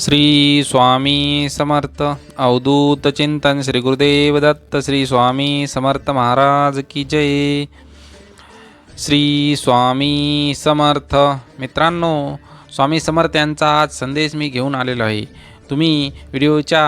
श्री स्वामी समर्थ। अवधूत चिंतन श्री गुरुदेव दत्त। श्री स्वामी समर्थ महाराज की जय। श्री स्वामी समर्थ। मित्रांनो स्वामी समर्थ यांचा आज संदेश मी घेऊन आलेलो आहे. तुम्ही व्हिडिओच्या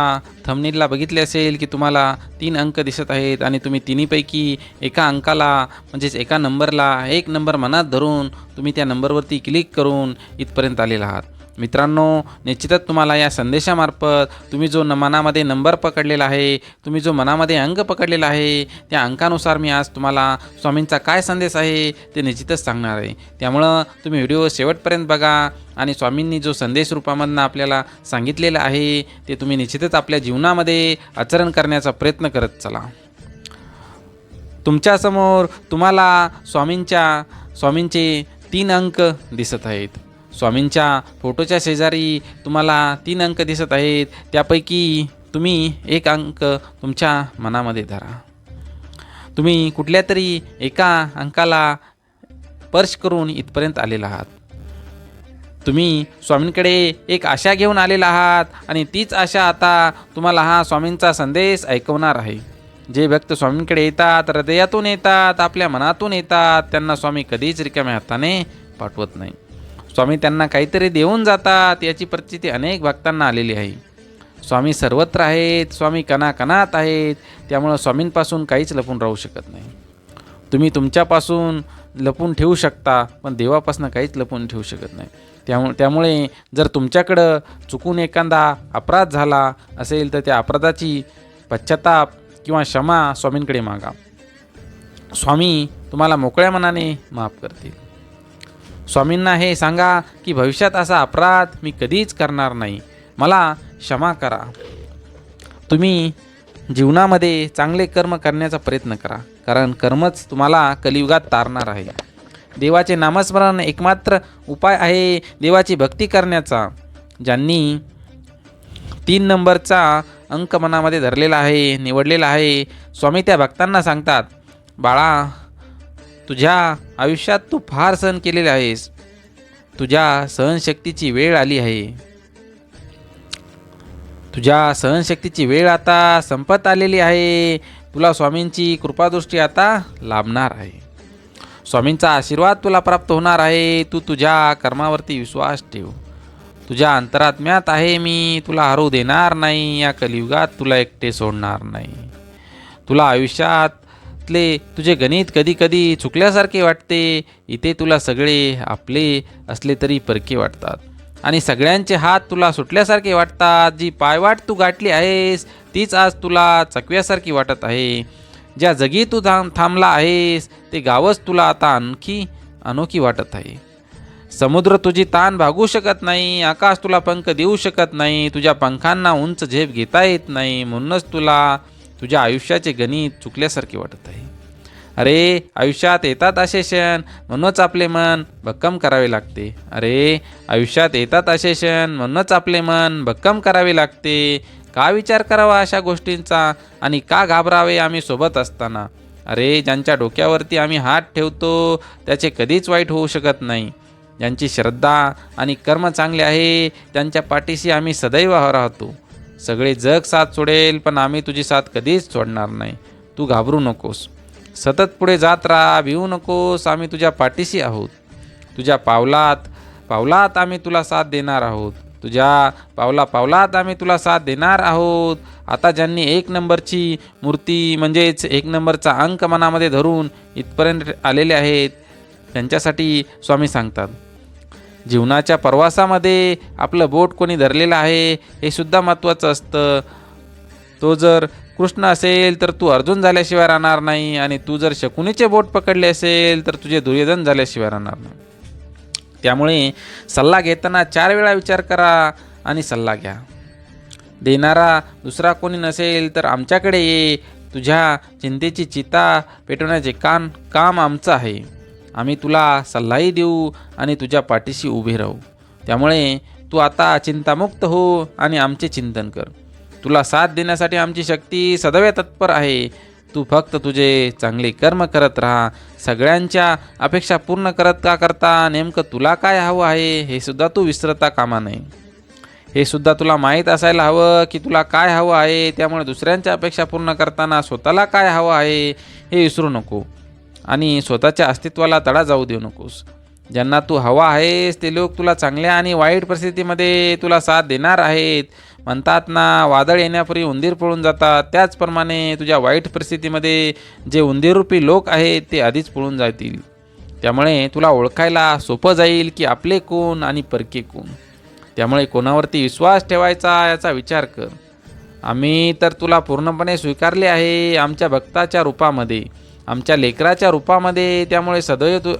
थमनीला बघितले असेल की तुम्हाला तीन अंक दिसत आहेत आणि तुम्ही तिन्हीपैकी एका अंकाला म्हणजेच एका नंबरला एक नंबर मनात धरून तुम्ही त्या नंबरवरती क्लिक करून इथपर्यंत आलेला आहात. मित्रांनो निश्चितच तुम्हाला या संदेशामार्फत तुम्ही जो न मनामध्ये नंबर पकडलेला आहे तुम्ही जो मनामध्ये अंक पकडलेला आहे त्या अंकानुसार मी आज तुम्हाला स्वामींचा काय संदेश आहे ते निश्चितच सांगणार आहे. त्यामुळं तुम्ही व्हिडिओ शेवटपर्यंत बघा आणि स्वामींनी जो संदेश रूपामधनं आपल्याला सांगितलेला आहे ते तुम्ही निश्चितच आपल्या जीवनामध्ये आचरण करण्याचा प्रयत्न करत चला. तुमच्यासमोर तुम्हाला स्वामींच्या स्वामींचे तीन अंक दिसत आहेत. स्वामींच्या फोटोच्या शेजारी तुम्हाला तीन अंक दिसत आहेत. त्यापैकी तुम्ही एक अंक तुमच्या मनामध्ये धरा. तुम्ही कुठल्या तरी एका अंकाला स्पर्श करून इथपर्यंत आलेला आहात. तुम्ही स्वामींकडे एक आशा घेऊन आलेला आहात आणि तीच आशा आता तुम्हाला हा स्वामींचा संदेश ऐकवणार आहे. जे भक्त स्वामींकडे येतात हृदयातून येतात आपल्या मनातून येतात त्यांना स्वामी कधीच रिकाम्या हाताने पाठवत नाही. स्वामी त्यांना काहीतरी देऊन जातात याची परिस्थिती अनेक भक्तांना आलेली आहे. स्वामी सर्वत्र आहेत स्वामी कणाकणात आहेत त्यामुळं स्वामींपासून काहीच लपून राहू शकत नाही. तुम्ही तुमच्यापासून लपून ठेवू शकता पण देवापासून काहीच लपून ठेवू शकत नाही. त्यामुळे त्यामुळे जर तुमच्याकडं चुकून एखादा अपराध झाला असेल तर त्या अपराधाची पश्चाताप किंवा क्षमा स्वामींकडे मागा. स्वामी तुम्हाला मोकळ्या मनाने माफ करतील. स्वामींना हे सांगा की भविष्यात असा अपराध मी कधीच करणार नाही. मला क्षमा करा. तुम्ही जीवनामध्ये चांगले कर्म करण्याचा प्रयत्न करा कारण कर्मच तुम्हाला कलियुगात तारणार आहे. देवाचे नामस्मरण एकमात्र उपाय आहे देवाची भक्ती करण्याचा ज्यांनी तीन नंबरचा अंक मनामध्ये धरलेला आहे निवडलेला आहे. स्वामी त्या भक्तांना सांगतात बाळा तुझ्या आयुष्यात तू फार सहन केलेले आहेस. तुझ्या सहनशक्तीची वेळ आली आहे. तुझ्या सहनशक्तीची वेळ आता संपत आलेली आहे. तुला स्वामींची कृपादृष्टी आता लाभणार आहे. स्वामींचा आशीर्वाद तुला प्राप्त होणार आहे. तू तुझ्या कर्मावरती विश्वास ठेव. तुझ्या अंतरात्म्यात आहे मी. तुला हरवू देणार नाही. या कलियुगात तुला एकटे सोडणार नाही. तुला आयुष्यात आयुष्यातले तुझे गणित कधी कधी चुकल्यासारखे वाटते. इथे तुला सगळे आपले असले तरी परके वाटतात. आणि सगळ्यांचे हात तुला सुटल्यासारखे वाटतात. जी पायवाट तू गाठली आहेस तीच आज तुला चकव्यासारखी वाटत आहे. ज्या जगी तू थांब थांबला आहेस ते गावच तुला आता आणखी अनोखी वाटत आहे. समुद्र तुझी ताण भागू शकत नाही आकाश तुला पंख देऊ शकत नाही तुझ्या पंखांना उंच झेप घेता येत नाही म्हणूनच तुला तुझ्या आयुष्याचे गणित चुकल्यासारखे वाटत आहे. अरे आयुष्यात येतात असे क्षण म्हणूनच आपले मन भक्कम करावे लागते. अरे आयुष्यात येतात असे क्षण म्हणूनच आपले मन भक्कम करावे लागते. का विचार करावा अशा गोष्टींचा आणि का घाबरावे आम्ही सोबत असताना? अरे ज्यांच्या डोक्यावरती आम्ही हात ठेवतो त्याचे कधीच वाईट होऊ शकत नाही. ज्यांची श्रद्धा आणि कर्म चांगले आहे त्यांच्या पाठीशी आम्ही सदैव राहतो. सगळे जग साथ सोडेल पण आम्ही तुझी साथ कधीच सोडणार नाही. तू घाबरू नकोस. सतत पुढे जात राहा भिवू नकोस. आम्ही तुझ्या पाठीशी आहोत. तुझ्या पावलात पावलात आम्ही तुला साथ देणार आहोत. तुझ्या पावला पावलात आम्ही तुला साथ देणार आहोत. आता ज्यांनी एक नंबरची मूर्ती म्हणजेच एक नंबरचा अंक मनामध्ये धरून इथपर्यंत आलेले आहेत त्यांच्यासाठी स्वामी सांगतात. जीवनाच्या प्रवासामध्ये आपलं बोट कोणी धरलेलं आहे हे सुद्धा महत्त्वाचं असतं. तो जर कृष्ण असेल तर तू अर्जुन झाल्याशिवाय राहणार नाही आणि तू जर शकुनीचे बोट पकडले असेल तर तुझे दुर्योधन झाल्याशिवाय राहणार नाही. त्यामुळे सल्ला घेताना चार वेळा विचार करा आणि सल्ला घ्या. देणारा दुसरा कोणी नसेल तर आमच्याकडे ये. तुझ्या चिंतेची चिता पेटवण्याचे कान काम आमचं आहे. आम्ही तुला सल्लाही देऊ आणि तुझ्या पाठीशी उभे राहू. त्यामुळे तू आता चिंतामुक्त हो आणि आमचे चिंतन कर. तुला साथ देण्यासाठी आमची शक्ती सदैव तत्पर आहे. तू फक्त तुझे चांगले कर्म करत राहा. सगळ्यांच्या अपेक्षा पूर्ण करत का करता नेमकं तुला काय हवं आहे हे सुद्धा तू विसरता कामा नये. हे सुद्धा तुला माहीत असायला हवं की तुला काय हवं आहे त्यामुळे दुसऱ्यांच्या अपेक्षा पूर्ण करताना स्वतःला काय हवं आहे हे विसरू नको. आणि स्वतःच्या अस्तित्वाला तडा जाऊ देऊ नकोस. ज्यांना तू हवा आहेस ते लोक तुला चांगल्या आणि वाईट परिस्थितीमध्ये तुला साथ देणार आहेत. म्हणतात ना वादळ येण्यापूर्वी उंदीर पळून जातात. त्याचप्रमाणे तुझ्या वाईट परिस्थितीमध्ये जे उंदीररूपी लोक आहेत ते आधीच पळून जातील. त्यामुळे तुला ओळखायला सोपं जाईल की आपले कोण आणि परके कोण. त्यामुळे कोणावरती विश्वास ठेवायचा याचा विचार कर. आम्ही तर तुला पूर्णपणे स्वीकारले आहे आमच्या भक्ताच्या रूपामध्ये. आमच्या लेकराच्या रूपामध्ये त्यामुळे सदैव तु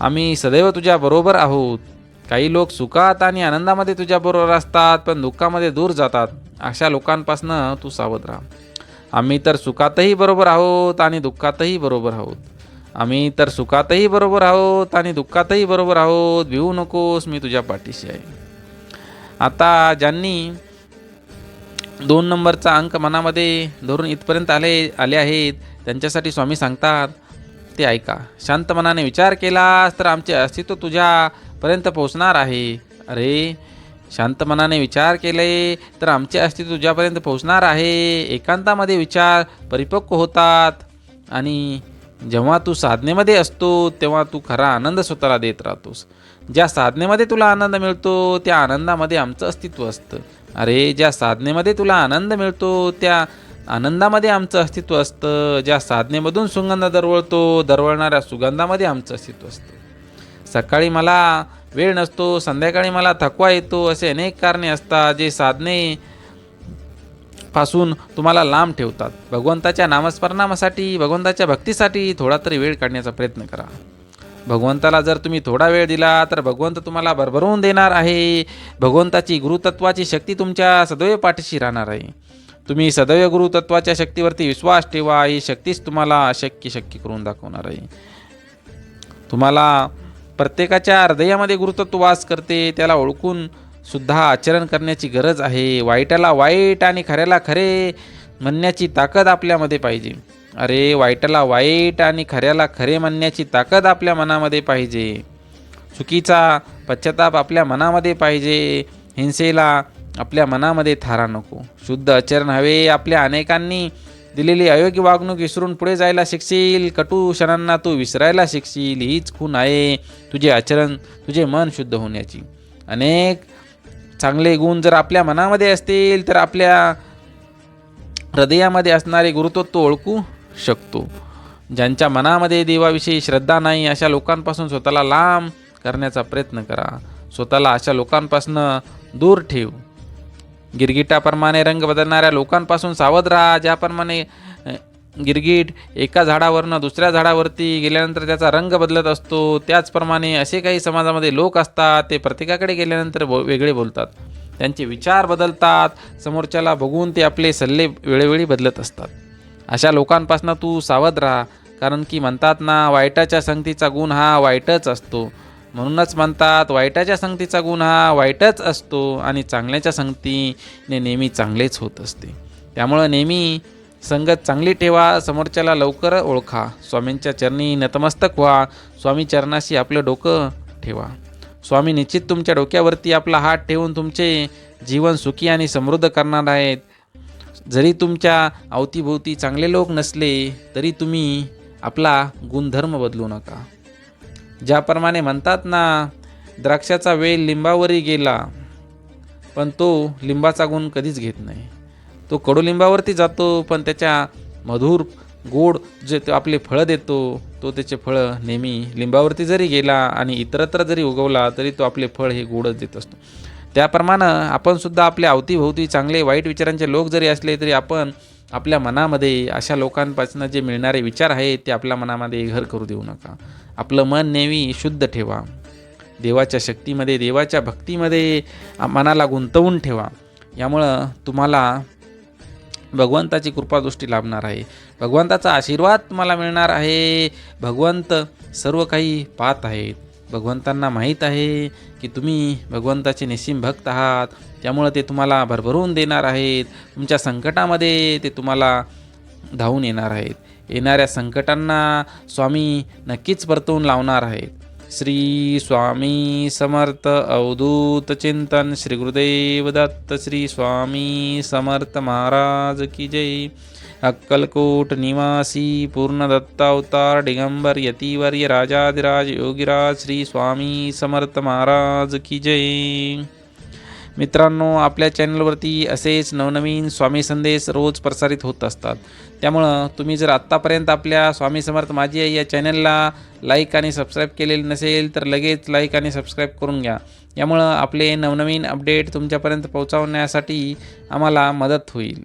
आम्ही सदैव तुझ्या बरोबर आहोत. काही लोक सुखात आणि आनंदामध्ये तुझ्याबरोबर असतात पण दुःखामध्ये दूर जातात. अशा लोकांपासनं तू सावध राहा. आम्ही तर सुखातही बरोबर आहोत आणि दुःखातही बरोबर आहोत. आम्ही तर सुखातही बरोबर आहोत आणि दुःखातही बरोबर आहोत. भिवू नकोस मी तुझ्या पाठीशी आहे. आता ज्यांनी दोन नंबरचा अंक मनामध्ये धरून इथपर्यंत आले आले आहेत. त्यांच्यासाठी स्वामी सांगतात ते ऐका शांत मनाने विचार केलास तर आमचे अस्तित्व तुझ्यापर्यंत पोहोचणार आहे. अरे शांत मनाने विचार केले तर आमचे अस्तित्व तुझ्यापर्यंत पोहोचणार आहे. एकांतामध्ये विचार परिपक्व होतात आणि जेव्हा तू साधनेमध्ये असतो तेव्हा तू खरा आनंद स्वतःला देत राहतोस. ज्या साधनेमध्ये तुला आनंद मिळतो त्या आनंदामध्ये आमचं अस्तित्व असतं. अरे ज्या साधनेमध्ये तुला आनंद मिळतो त्या आनंदामध्ये आमचं अस्तित्व असतं. ज्या साधनेमधून सुगंध दरवळतो दरवळणाऱ्या सुगंधामध्ये आमचं अस्तित्व असतं. सकाळी मला वेळ नसतो संध्याकाळी मला थकवा येतो असे अनेक कारणे असतात जे साधने पासून तुम्हाला लांब ठेवतात. भगवंताच्या नामस्मरणासाठी भगवंताच्या भक्तीसाठी थोडा तरी वेळ काढण्याचा प्रयत्न करा. भगवंताला जर तुम्ही थोडा वेळ दिला तर भगवंत तुम्हाला भरभरून देणार आहे. भगवंताची गुरुतत्वाची शक्ती तुमच्या सदैव पाठीशी राहणार आहे. तुम्ही सदैव गुरुतत्वाच्या शक्तीवरती विश्वास ठेवा. ही शक्तीच तुम्हाला अशक्य शक्य करून दाखवणार आहे. तुम्हाला प्रत्येकाच्या हृदयामध्ये गुरुतत्व वास करते. त्याला ओळखून सुद्धा आचरण करण्याची गरज आहे. वाईटाला वाईट आणि खऱ्याला खरे म्हणण्याची ताकद आपल्यामध्ये पाहिजे. अरे वाईटाला वाईट आणि खऱ्याला खरे म्हणण्याची ताकद आपल्या मनामध्ये पाहिजे. चुकीचा पश्चाताप आपल्या मनामध्ये पाहिजे. हिंसेला आपल्या मनामध्ये थारा नको. शुद्ध आचरण हवे. आपल्या अनेकांनी दिलेली अयोग्य वागणूक विसरून पुढे जायला शिकशील. कटू क्षणांना तू विसरायला शिकशील. हीच खून आहे तुझे आचरण तुझे मन शुद्ध होण्याची. अनेक चांगले गुण जर आपल्या मनामध्ये असतील तर आपल्या हृदयामध्ये असणारे गुरुत्व ओळखू. शकतो. ज्यांच्या मनामध्ये देवाविषयी श्रद्धा नाही अशा लोकांपासून स्वतःला लांब करण्याचा प्रयत्न करा. स्वतःला अशा लोकांपासून दूर ठेव. गिरगिटाप्रमाणे रंग बदलणाऱ्या लोकांपासून सावध राहा ज्याप्रमाणे गिरगिट गिरगीट एका झाडावरनं दुसऱ्या झाडावरती गेल्यानंतर त्याचा रंग बदलत असतो त्याचप्रमाणे असे काही समाजामध्ये लोक असतात ते प्रत्येकाकडे गेल्यानंतर बो वेगळे बोलतात. त्यांचे विचार बदलतात समोरच्याला बघून ते आपले सल्ले वेळोवेळी बदलत असतात. अशा लोकांपासून तू सावध राहा. कारण की म्हणतात ना वाईटाच्या संगतीचा गुण हा वाईटच असतो. म्हणूनच म्हणतात वाईटाच्या संगतीचा गुण हा वाईटच असतो आणि चांगल्याच्या संगतीने नेहमी चांगलेच होत असते. त्यामुळं नेहमी संगत चांगली ठेवा समोरच्याला लवकर ओळखा. स्वामींच्या चरणी नतमस्तक व्हा. स्वामी चरणाशी आपलं डोकं ठेवा. स्वामी निश्चित तुमच्या डोक्यावरती आपला हात ठेवून तुमचे जीवन सुखी आणि समृद्ध करणार आहेत. जरी तुमच्या अवतीभोवती चांगले लोक नसले तरी तुम्ही आपला गुणधर्म बदलू नका. ज्याप्रमाणे म्हणतात ना द्राक्षाचा वेल लिंबावरही गेला पण तो लिंबाचा गुण कधीच घेत नाही. तो कडुलिंबावरती जातो पण त्याच्या मधुर गोड जे तो आपले फळं देतो तो त्याचे फळं नेहमी लिंबावरती जरी गेला आणि इतरत्र जरी उगवला तरी तो आपले फळ हे गोडच देत असतो. त्याप्रमाणे आपणसुद्धा आपल्या अवतीभोवती चांगले वाईट विचारांचे लोक जरी असले तरी आपण आपल्या मनामध्ये अशा लोकांपासून जे मिळणारे विचार आहेत ते आपल्या मनामध्ये घर करू देऊ नका. आपलं मन नेहमी शुद्ध ठेवा. देवाच्या शक्तीमध्ये देवाच्या भक्तीमध्ये मनाला गुंतवून ठेवा. यामुळं तुम्हाला भगवंताची कृपादृष्टी लाभणार आहे. भगवंताचा आशीर्वाद तुम्हाला मिळणार आहे. भगवंत सर्व काही पाहत आहेत. भगवंतांना माहीत आहे की तुम्ही भगवंताचे निसीम भक्त आहात. त्यामुळं ते तुम्हाला भरभरून देणार आहेत. तुमच्या संकटामध्ये ते तुम्हाला धावून येणार आहेत. येणाऱ्या संकटांना स्वामी नक्कीच परतवून लावणार आहेत. श्री स्वामी समर्थ अवधूत चिंतन. श्री गुरुदेव दत्त. श्री स्वामी समर्थ महाराज की जय. अक्कलकोट निवासी पूर्ण दत्तावतार डिगंबर यतिवर्य राजाधिराज योगीराज श्री स्वामी समर्थ महाराज की जय. मित्रांनो आपल्या चॅनलवरती असेच नवनवीन स्वामी संदेश रोज प्रसारित होत असतात. त्यामुळं तुम्ही जर आत्तापर्यंत आपल्या स्वामी समर्थ माझी आई या चॅनलला लाईक आणि सबस्क्राईब केलेले नसेल तर लगेच लाईक आणि सबस्क्राईब करून घ्या. यामुळं आपले नवनवीन अपडेट तुमच्यापर्यंत पोहोचवण्यासाठी आम्हाला मदत होईल.